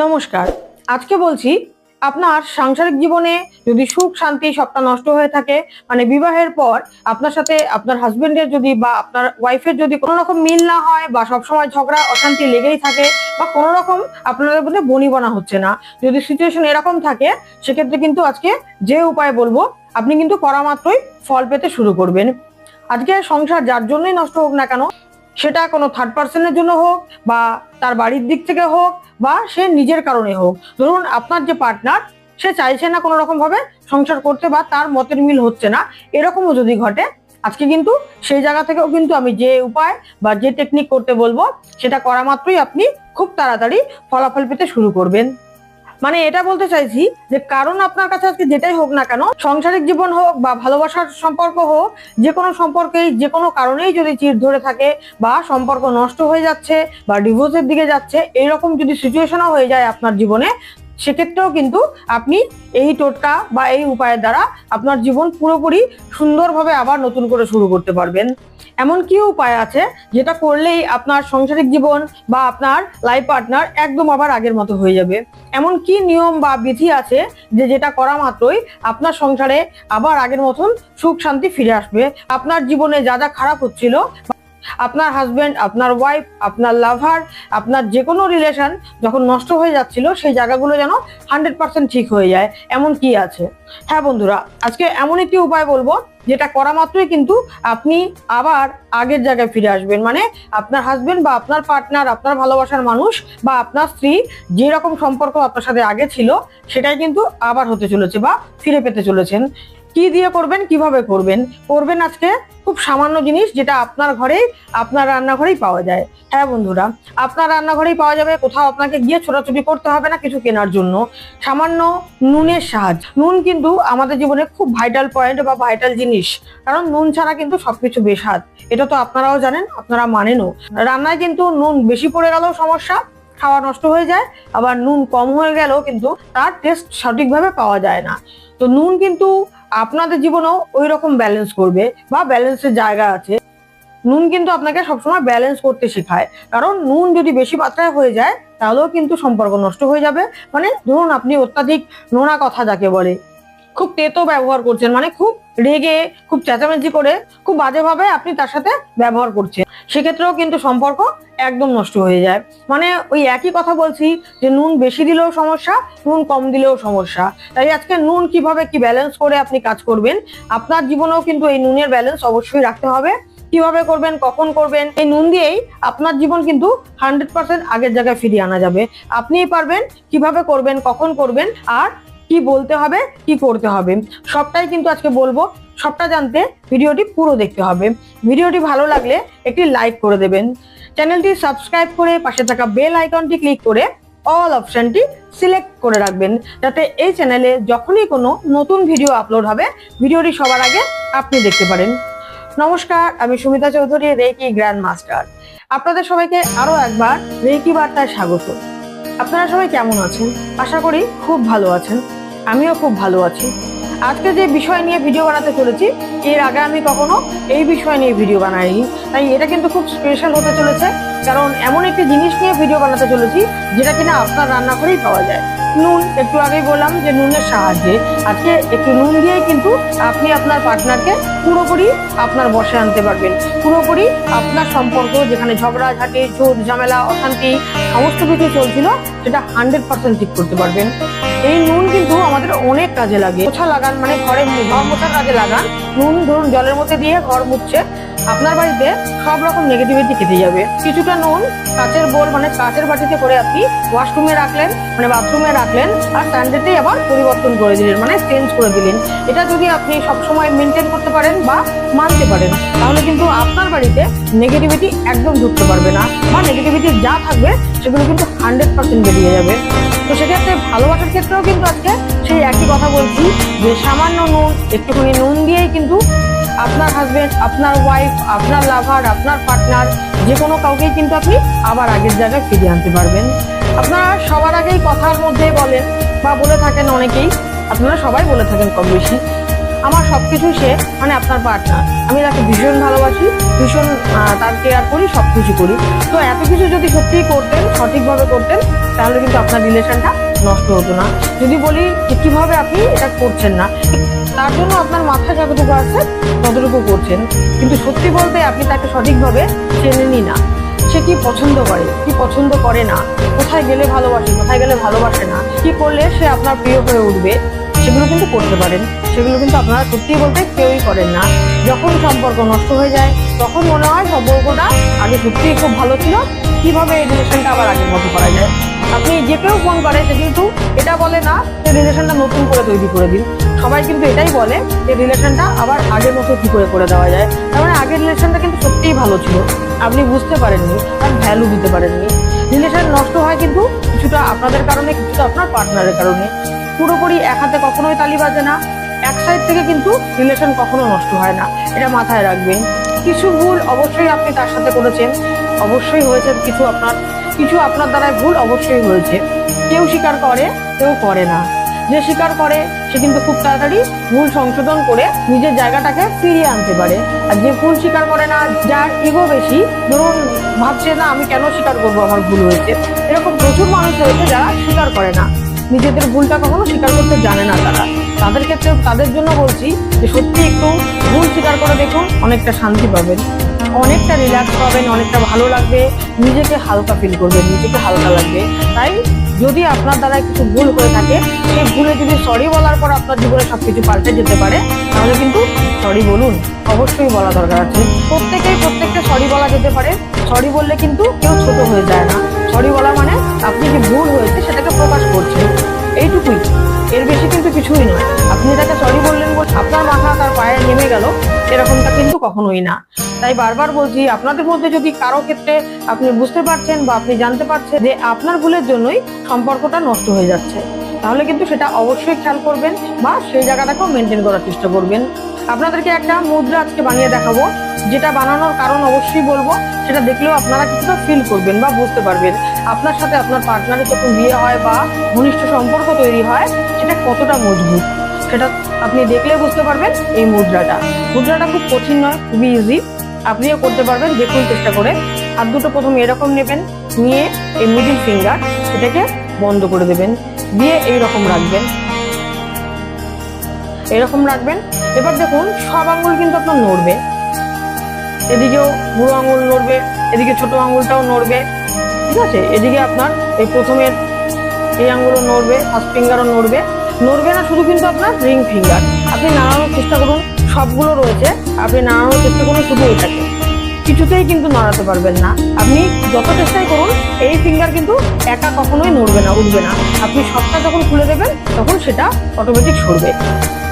নমস্কার। আজকে বলছি, আপনার সাংসারিক জীবনে যদি সুখ, শান্তি সবটা নষ্ট হয়ে থাকে মানে বিবাহের পর আপনার সাথে আপনার হাজবেন্ডের যদি বা আপনার ওয়াইফের যদি কোনো রকম মিল না হয় বা সবসময় ঝগড়া, অশান্তি লেগেই থাকে বা কোনো রকম আপনাদের মধ্যে বনিবনা হচ্ছে না, যদি সিচুয়েশন এরকম থাকে, সেক্ষেত্রে কিন্তু আজকে যে উপায় বলব, আপনি কিন্তু করা মাত্রই ফল পেতে শুরু করবেন। আজকে সংসার যার জন্যই নষ্ট হোক না কেন, সেটা কোনো থার্ড পার্সনের জন্য হোক বা তার বাড়ির দিক থেকে হোক বা সে নিজের কারণে হোক। ধরুন আপনার যে পার্টনার সে চাইছে না কোনো রকমভাবে সংসার করতে বা তার মতের মিল হচ্ছে না। এরকমও যদি ঘটে, আজকে কিন্তু সেই জায়গা থেকেও কিন্তু আমি যে উপায় বা যে টেকনিক করতে বলব, সেটা করা মাত্রই আপনি খুব তাড়াতাড়ি ফলাফল পেতে শুরু করবেন। মানে এটা বলতে চাইছি যে কারণ আপনার কাছে আজকে যেটাই হোক না কেন, সাংসারিক জীবন হোক বা ভালোবাসার সম্পর্ক হোক, যে কোনো সম্পর্কেই, যে কোনো কারণেই যদি চির ধরে থাকে বা সম্পর্ক নষ্ট হয়ে যাচ্ছে বা ডিভোর্সের দিকে যাচ্ছে, এরকম যদি সিচুয়েশনও হয়ে যায় আপনার জীবনে সেক্ষেত্রেও কিন্তু আপনি এই টোটকা বা এই উপায়ের দ্বারা আপনার জীবন পুরোপুরি সুন্দরভাবে আবার নতুন করে শুরু করতে পারবেন। এমন কি উপায় আছে যেটা করলেই আপনার সাংসারিক জীবন বা আপনার লাইফ পার্টনার একদম আবার আগের মতো হয়ে যাবে? এমন কি নিয়ম বা বিধি আছে যে যেটা করা মাত্রই আপনার সংসারে আবার আগের মতন সুখ শান্তি ফিরে আসবে? আপনার জীবনে যা যা খারাপ হচ্ছিল আপনার হাজবেন্ড আপনার ওয়াইফ আপনার লাভার আপনার যে কোনো রিলেশন যখন নষ্ট হয়ে যাচ্ছিল, সেই জায়গাগুলো যেন হান্ড্রেড পার্সেন্ট ঠিক হয়ে যায়, এমন কি আছে? হ্যাঁ বন্ধুরা, আজকে এমন একটি উপায় বলব, যেটা করা মাত্রই কিন্তু আপনি আবার আগের জায়গায় ফিরে আসবেন। মানে আপনার হাজবেন্ড বা আপনার পার্টনার আপনার ভালোবাসার মানুষ বা আপনার স্ত্রী যে রকম সম্পর্ক আপনার সাথে আগে ছিল, সেটাই কিন্তু আবার হতে চলেছে বা ফিরে পেতে চলেছেন। কি দিয়ে করবেন, কীভাবে করবেন? করবেন আজকে খুব সামান্য জিনিস যেটা আপনার ঘরেই, আপনার রান্নাঘরেই পাওয়া যায়। হ্যাঁ বন্ধুরা, আপনার রান্নাঘরেই পাওয়া যাবে, কোথাও আপনাকে গিয়ে ছোটাছুটি করতে হবে না কিছু কেনার জন্য। সামান্য নুনের সাহায্য নুন কিন্তু আমাদের জীবনে খুব ভাইটাল পয়েন্ট বা ভাইটাল জিনিস। কারণ নুন ছাড়া কিন্তু সবকিছু বেস্বাদ এটা তো আপনারাও জানেন, আপনারা মানেনও। রান্নায় কিন্তু নুন বেশি পড়ে গেলেও সমস্যা, খাওয়া নষ্ট হয়ে যায়, আবার নুন কম হয়ে গেলেও কিন্তু তার টেস্ট সঠিকভাবে পাওয়া যায় না। তো নুন কিন্তু আপনাদের জীবনেও ওই রকম ব্যালেন্স করবে বা ব্যালেন্সের জায়গা আছে। নুন কিন্তু আপনাকে সবসময় ব্যালেন্স করতে শেখায়। কারণ নুন যদি বেশি মাত্রায় হয়ে যায়, তাহলেও কিন্তু সম্পর্ক নষ্ট হয়ে যাবে। মানে ধরুন আপনি অত্যাধিক নোনা কথা যাকে বলে, খুব তেতো ব্যবহার করছেন মানে খুব রেগে, খুব চেঁচামেচি করে, খুব বাজেভাবে আপনি তার সাথে ব্যবহার করছেন। সেক্ষেত্রেও কিন্তু সম্পর্ক একদম নষ্ট হয়ে যায়। মানে ওই একই কথা বলছি যে নুন বেশি দিলেও সমস্যা, নুন কম দিলেও সমস্যা। তাই আজকে নুন কীভাবে কি ব্যালেন্স করে আপনি কাজ করবেন, আপনার জীবনেও কিন্তু এই নুনের ব্যালেন্স অবশ্যই রাখতে হবে। কীভাবে করবেন, কখন করবেন, এই নুন দিয়েই আপনার জীবন কিন্তু হান্ড্রেড পার্সেন্ট আগের জায়গায় ফিরিয়ে আনা যাবে। আপনিই পারবেন কীভাবে করবেন, কখন করবেন, আর কি বলতে হবে, কি করতে হবে। সবটাই কিন্তু আজকে বলব। সবটা জানতে ভিডিওটি পুরো দেখতে হবে। ভিডিওটি ভালো লাগলে একটি লাইক করে দেবেন। চ্যানেলটি সাবস্ক্রাইব করে পাশে থাকা বেল আইকনটি ক্লিক করে অল অপশানটি সিলেক্ট করে রাখবেন। যাতে এই চ্যানেলে যখনই কোনো নতুন ভিডিও আপলোড হবে, ভিডিওটি সবার আগে আপনি দেখতে পারেন। নমস্কার, আমি Sumita Chowdhury reiki grand master. আপনাদের সবাইকে আরও একবার রেকি বার্তায় স্বাগত। আপনারা সবাই কেমন আছেন? আশা করি খুব ভালো আছেন। আমিও খুব ভালো আছি। আজকে যে বিষয় নিয়ে ভিডিও বানাতে চলেছি, এর আগে আমি কখনো এই বিষয় নিয়ে ভিডিও বানাইনি। তাই এটা কিন্তু খুব স্পেশাল হতে চলেছে, কারণ এমন একটি জিনিস নিয়ে ভিডিও বানাতে চলেছি, যেটা কিনা আপনার রান্না করেই পাওয়া যায়। নুন, একটু আগেই বললাম যে নুনের সাহায্যে। আজকে একটু নুন দিয়েই কিন্তু আপনি আপনার পার্টনারকে পুরোপুরি আপনার বসে আনতে পারবেন। পুরোপুরি আপনার সম্পর্ক, যেখানে ঝগড়াঝাটি ঝোট ঝামেলা, অশান্তি, সমস্ত কিছু চলছিল, সেটা হান্ড্রেড পার্সেন্ট ঠিক করতে পারবেন। এই নুন কিন্তু আমাদের কাজে লাগে। মোছা লাগান মানে ঘরে ঘর মোছার কাজে লাগান। নুন, ধরুন, জলের মধ্যে দিয়ে ঘর মুছছে। আপনার বাড়িতে সব রকম নেগেটিভিটি কেটে যাবে। কিছুটা নুন, কাঁচের বোল মানে কাঁচের বাটিতে করে আপনি ওয়াশরুমে রাখলেন মানে বাথরুমে রাখলেন, আর স্যান্ডেতেই আবার পরিবর্তন করে দিলেন মানে চেঞ্জ করে দিলেন। এটা যদি আপনি সবসময় মেনটেন করতে পারেন বা মানতে পারেন, তাহলে কিন্তু আপনার বাড়িতে নেগেটিভিটি একদম ঢুকতে পারবে না। বা নেগেটিভিটি যা থাকবে সেগুলো কিন্তু হান্ড্রেড পার্সেন্ট বেরিয়ে যাবে। তো সেক্ষেত্রে ভালোবাসার ক্ষেত্রেও কিন্তু আজকে সেই একই কথা বলছি যে সামান্য নুন, একটুখানি নুন দিয়েই কিন্তু আপনার হাজবেন্ড আপনার ওয়াইফ আপনার লাভার আপনার পার্টনার যে কোনো কাউকেই কিন্তু আপনি আবার আগের জায়গায় ফিরিয়ে আনতে পারবেন। আপনারা সবার আগেই কথার মধ্যে বলেন বা বলে থাকেন অনেকেই। আপনারা সবাই বলে থাকেন কম বেশি। আমার সবকিছু সে মানে আপনার পার্টনার আমি তাকে ভীষণ ভালোবাসি, ভীষণ তার কেয়ার করি, সবকিছু করি। তো এত কিছু যদি সত্যিই করতেন, সঠিকভাবে করতেন, তাহলে কিন্তু আপনার রিলেশনটা নষ্ট হতো না। যদি বলি যে কীভাবে আপনি এটা করছেন না, তার জন্য আপনার মাথায় যতটুকু আছে, ততটুকু করছেন। কিন্তু সত্যি বলতে আপনি তাকে সঠিকভাবে চেনেনই না। সে কি পছন্দ করে, কি পছন্দ করে না, কোথায় গেলে ভালোবাসে, কোথায় গেলে ভালোবাসে না, কি করলে সে আপনার প্রিয় হয়ে উঠবে, সেগুলো কিন্তু করতে পারেন। সেগুলো কিন্তু আপনারা সত্যি বলতে কেউই করেন না। যখন সম্পর্ক নষ্ট হয়ে যায়, তখন মনে হয় সম্পর্কটা আগে সত্যিই খুব ভালো ছিল। কীভাবে এই রিলেশনটা আবার আগের মতো করা যায়? আপনি যে কেউ ফোন করে, সে কিন্তু এটা বলে না যে রিলেশনটা নতুন করে তৈরি করে দিন। সবাই কিন্তু এটাই বলে যে রিলেশনটা আবার আগের মতো কী করে করে দেওয়া যায়। তার মানে আগের রিলেশনটা কিন্তু সত্যিই ভালো ছিল। আপনি বুঝতে পারেননি তার ভ্যালু দিতে পারেননি। রিলেশন নষ্ট হয় কিন্তু কিছুটা আপনাদের কারণে, কিছুটা আপনার পার্টনারের কারণে। পুরোপুরি এক হাতে কখনোই তালি বাজে না। এক সাইড থেকে কিন্তু রিলেশন কখনো নষ্ট হয় না। এটা মাথায় রাখবেন। কিছু ভুল অবশ্যই আপনি তার সাথে করেছেন। অবশ্যই হয়েছে কিছু আপনার কিছু আপনার দ্বারাই ভুল অবশ্যই হয়েছে। কেউ স্বীকার করে, কেউ করে না। যে স্বীকার করে, সে কিন্তু খুব তাড়াতাড়ি ভুল সংশোধন করে নিজের জায়গাটাকে ফিরিয়ে আনতে পারে। আর যে ভুল স্বীকার করে না, যার ইগো বেশি, ধরুন ভাবছে না, আমি কেন স্বীকার করব? আমার ভুল হয়েছে। এরকম প্রচুর মানুষ রয়েছে যারা স্বীকার করে না। নিজেদের ভুলটা কখনো স্বীকার করতে জানে না তারা। তাদের ক্ষেত্রে তাদের জন্য বলছি যে সত্যি একটু ভুল স্বীকার করে দেখুন, অনেকটা শান্তি পাবেন। অনেকটা রিল্যাক্স পাবেন, অনেকটা ভালো লাগবে, নিজেকে হালকা ফিল করবেন, নিজেকে হালকা লাগবে। তাই যদি আপনার দ্বারা কিছু ভুল হয়ে থাকে, সেই ভুলে যদি সরি বলার পর আপনার জীবনে সব কিছু পাল্টে যেতে পারে, তাহলে কিন্তু সরি বলুন, অবশ্যই বলা দরকার আছে। প্রত্যেকেই প্রত্যেকটা সরি বলা যেতে পারে। সরি বললে কিন্তু কেউ ছোট হয়ে যায় না। সরি বলা মানে আপনি যে ভুল হয়েছে সেটাকে প্রকাশ করছেন। এইটুকুই। এর বেশি কিন্তু কিছুই নয়। আপনি তাকে সরি বললেন বলে আপনার মাথা তার পায়ে নেমে গেল, এরকমটা কিন্তু কখনোই না। তাই বারবার বলছি, আপনাদের মধ্যে যদি কারও ক্ষেত্রে আপনি বুঝতে পারছেন বা আপনি জানতে পারছেন যে আপনার ভুলের জন্যই সম্পর্কটা নষ্ট হয়ে যাচ্ছে, তাহলে কিন্তু সেটা অবশ্যই খেয়াল করবেন বা সেই জায়গাটাকেও মেনটেন করার চেষ্টা করবেন। আপনাদেরকে একটা মুদ্রা আজকে বানিয়ে দেখাবো, যেটা বানানোর কারণ অবশ্যই বলব, সেটা দেখলেও আপনারা কিছুটা ফিল করবেন বা বুঝতে পারবেন। আপনার সাথে আপনার পার্টনারের যখন বিয়ে হয় বা ঘনিষ্ঠ সম্পর্ক তৈরি হয়, সেটা কতটা মজবুত? সেটা আপনি দেখলে বুঝতে পারবেন এই মুদ্রাটা। মুদ্রাটা খুব কঠিন নয়, খুবই ইজি আপনিও করতে পারবেন, দেখুন চেষ্টা করে। আর দুটো প্রথমে এরকম নেবেন, নিয়ে এই মিডিল ফিঙ্গার এটাকে বন্ধ করে দেবেন, দিয়ে এই রকম রাখবেন। এরকম রাখবেন। এবার দেখুন, সব আঙুল কিন্তু আপনার নড়বে। এদিকেও বুড়ো আঙুল নড়বে, এদিকে ছোট আঙুলটাও নড়বে। ঠিক আছে? এদিকে আপনার এই প্রথমের এই আঙ্গুলও নড়বে ফার্স্ট ফিঙ্গারও নড়বে। নড়বে না, শুধু কিন্তু আপনার রিং ফিঙ্গার আপনি নাড়ানোর চেষ্টা করুন, সবগুলো রয়েছে। আপনি নাড়ানোর চেষ্টা করুন, শুধু এটাকে। কিছুতেই কিন্তু নাড়াতে পারবেন না। আপনি যত চেষ্টাই করুন, এই ফিঙ্গার কিন্তু একা কখনোই নড়বে না, উঠবে না। আপনি সবটা যখন খুলে দেবেন, তখন সেটা অটোমেটিক সরবে।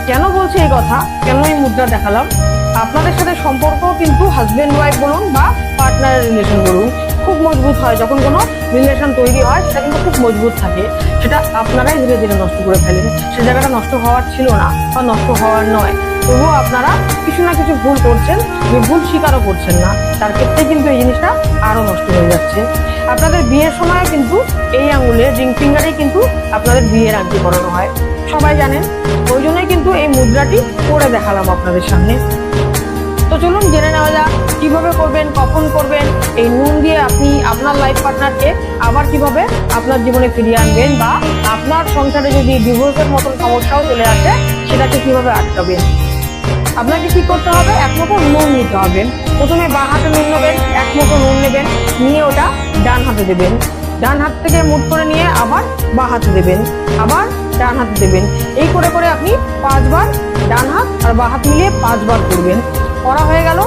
কেন বলছি এই কথা? কেন এই মুদ্রা দেখালাম? আপনাদের সাথে সম্পর্ক কিন্তু হাজবেন্ড ওয়াইফ বলুন বা পার্টনারের রিলেশন বলুন। খুব মজবুত হয়। যখন কোনো রিলেশন তৈরি হয়, সেটা কিন্তু খুব মজবুত থাকে। সেটা আপনারাই ধীরে ধীরে নষ্ট করে ফেলেন। সে জায়গাটা নষ্ট হওয়ার ছিল না বা নষ্ট হওয়ার নয়। তবুও আপনারা কিছু না কিছু ভুল করছেন, যে ভুল স্বীকারও করছেন না। তার ক্ষেত্রে কিন্তু এই জিনিসটা আরও নষ্ট হয়ে যাচ্ছে। আপনাদের বিয়ের সময় কিন্তু এই আঙুলে রিং ফিঙ্গারেই কিন্তু আপনাদের বিয়ের আংটি করানো হয়। সবাই জানেন, ওই জন্যই কিন্তু এই মুদ্রাটি করে দেখালাম আপনাদের সামনে। তো চলুন জেনে নেওয়া যাক কীভাবে করবেন, কখন করবেন, এই নুন দিয়ে আপনি আপনার লাইফ পার্টনারকে আবার কীভাবে আপনার জীবনে ফিরিয়ে আনবেন বা আপনার সংসারে যদি ডিভোর্সের মতন সমস্যাও চলে আসে, সেটাকে কীভাবে আটকাবেন? আপনাকে কি করতে হবে? এক মুঠো নুন নিতে হবে। প্রথমে বাঁ হাতে নুন নেবেন, এক মুঠো নুন নেবেন, নিয়ে ওটা ডান হাতে দেবেন। ডান হাত থেকে মুঠ করে নিয়ে আবার বাঁ হাতে দেবেন। আবার ডান হাতে দেবেন। এই করে করে আপনি পাঁচবার ডান হাত আর বাঁ হাত মিলিয়ে পাঁচবার করবেন। করা হয়ে গেল।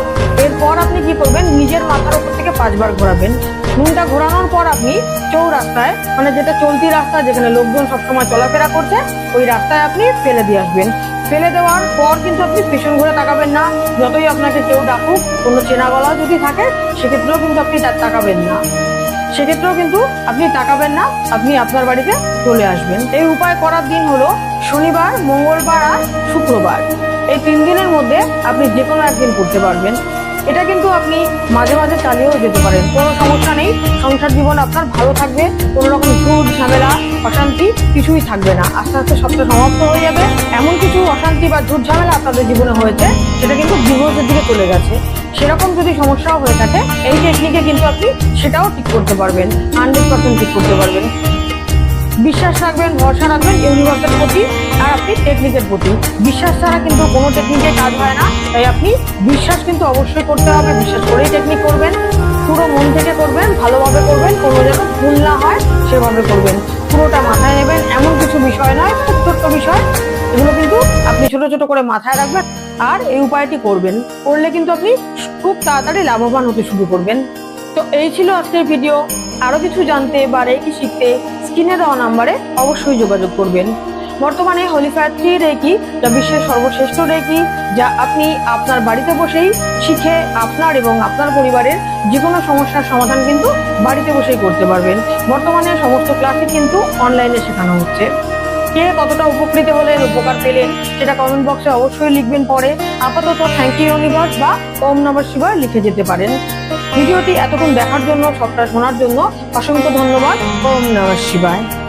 এরপর আপনি কি করবেন? নিজের মাথার উপর থেকে পাঁচবার ঘোরাবেন। নুনটা ঘোরানোর পর আপনি চৌ রাস্তায় মানে যেটা চলতি রাস্তা যেখানে লোকজন সবসময় চলাফেরা করছে, ওই রাস্তায় আপনি ফেলে দিয়ে আসবেন। ফেলে দেওয়ার পর কিন্তু আপনি পেছন ঘুরে তাকাবেন না। যতই আপনাকে কেউ ডাকুক, কোনো চেনা গলা যদি থাকে, সেক্ষেত্রেও কিন্তু আপনি তার তাকাবেন না। সেক্ষেত্রেও কিন্তু আপনি তাকাবেন না, আপনি আপনার বাড়িতে চলে আসবেন। এই উপায় করার দিন হলো শনিবার, মঙ্গলবার আর শুক্রবার। এই তিন দিনের মধ্যে আপনি যে কোনো একদিন করতে পারবেন। এটা কিন্তু আপনি মাঝে মাঝে চালিয়েও যেতে পারেন। কোনো সমস্যা নেই। সংসার জীবন আপনার ভালো থাকবে। কোনো রকম ঝুট, ঝামেলা, অশান্তি কিছুই থাকবে না। আস্তে আস্তে সবটা সমাপ্ত হয়ে যাবে। এমন কিছু অশান্তি বা ঝুট, ঝামেলা আপনাদের জীবনে হয়েছে, সেটা কিন্তু ডিভোর্সের দিকে চলে গেছে। সেরকম যদি সমস্যাও হয়ে থাকে, এই টেকনিকে কিন্তু আপনি সেটাও ঠিক করতে পারবেন। হান্ড্রেড পার্সেন্ট ঠিক করতে পারবেন। বিশ্বাস রাখবেন, ভরসা রাখবেন ইউনিভার্সের প্রতি। আর আপনি টেকনিকের প্রতি বিশ্বাস ছাড়া কিন্তু কোনো টেকনিকে কাজ হয় না। তাই আপনি বিশ্বাস কিন্তু অবশ্যই করতে হবে, বিশ্বাস করেই টেকনিক করবেন। পুরো মন থেকে করবেন, ভালোভাবে করবেন, কোনো যেন ভুল না হয়, সেভাবে করবেন। পুরোটা মাথায় নেবেন, এমন কিছু বিষয় নয়, খুব ছোট্ট বিষয়। এগুলো কিন্তু আপনি ছোট ছোট করে মাথায় রাখবেন আর এই উপায়টি করবেন। করলে কিন্তু আপনি খুব তাড়াতাড়ি লাভবান হতে শুরু করবেন। তো এই ছিল আজকের ভিডিও আরও কিছু জানতে বা রেকি শিখতে স্ক্রিনে দেওয়া নাম্বারে অবশ্যই যোগাযোগ করবেন। বর্তমানে হলিফায়ার থ্রি রেকি, যা বিশ্বের সর্বশ্রেষ্ঠ রেকি, যা আপনি আপনার বাড়িতে বসেই শিখে আপনার এবং আপনার পরিবারের যে কোনো সমস্যার সমাধান কিন্তু বাড়িতে বসেই করতে পারবেন। বর্তমানে সমস্ত ক্লাসই কিন্তু অনলাইনে শেখানো হচ্ছে। কে কতটা উপকৃত হলেন, উপকার পেলেন, সেটা কমেন্ট বক্সে অবশ্যই লিখবেন পরে। আপাতত থ্যাংক ইউ ইউনিভার্স বা ওম নমঃ শিবায় লিখে যেতে পারেন। ভিডিওটি এতক্ষণ দেখার জন্য, সবটা শোনার জন্য অসংখ্য ধন্যবাদ। ওম নমঃ শিবায়।